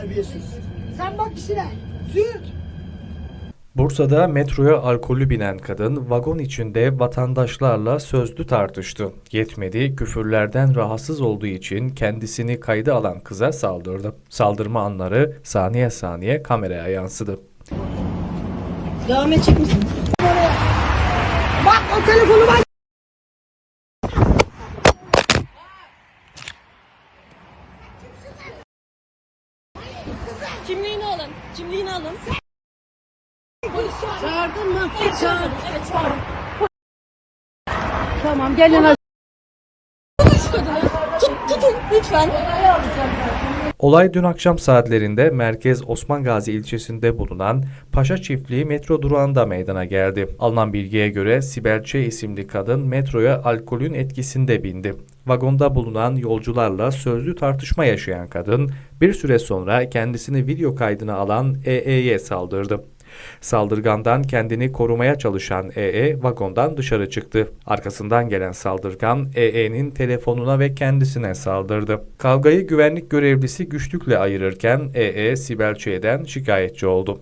Terbiyesiz. Sen bak işine. Züğürt. Bursa'da metroya alkollü binen kadın vagon içinde vatandaşlarla sözlü tartıştı. Yetmedi, küfürlerden rahatsız olduğu için kendisini kayda alan kıza saldırdı. Saldırma anları saniye saniye kameraya yansıdı. Devam edecek misin? Bak o telefonu bak. Kimliğini alın. Kimliğini alın. Çağırdın mı? Evet çağırdım. Tamam gelin. Tutun şu kadını. Tut, tutun lütfen. Olay dün akşam saatlerinde merkez Osman Gazi ilçesinde bulunan Paşa Çiftliği metro durağında meydana geldi. Alınan bilgiye göre Sibel Ç. isimli kadın metroya alkolün etkisinde bindi. Vagonda bulunan yolcularla sözlü tartışma yaşayan kadın bir süre sonra kendisini video kaydına alan EE'ye saldırdı. Saldırgandan kendini korumaya çalışan EE vagondan dışarı çıktı. Arkasından gelen saldırgan EE'nin telefonuna ve kendisine saldırdı. Kavgayı güvenlik görevlisi güçlükle ayırırken EE Sibel Ç'den şikayetçi oldu.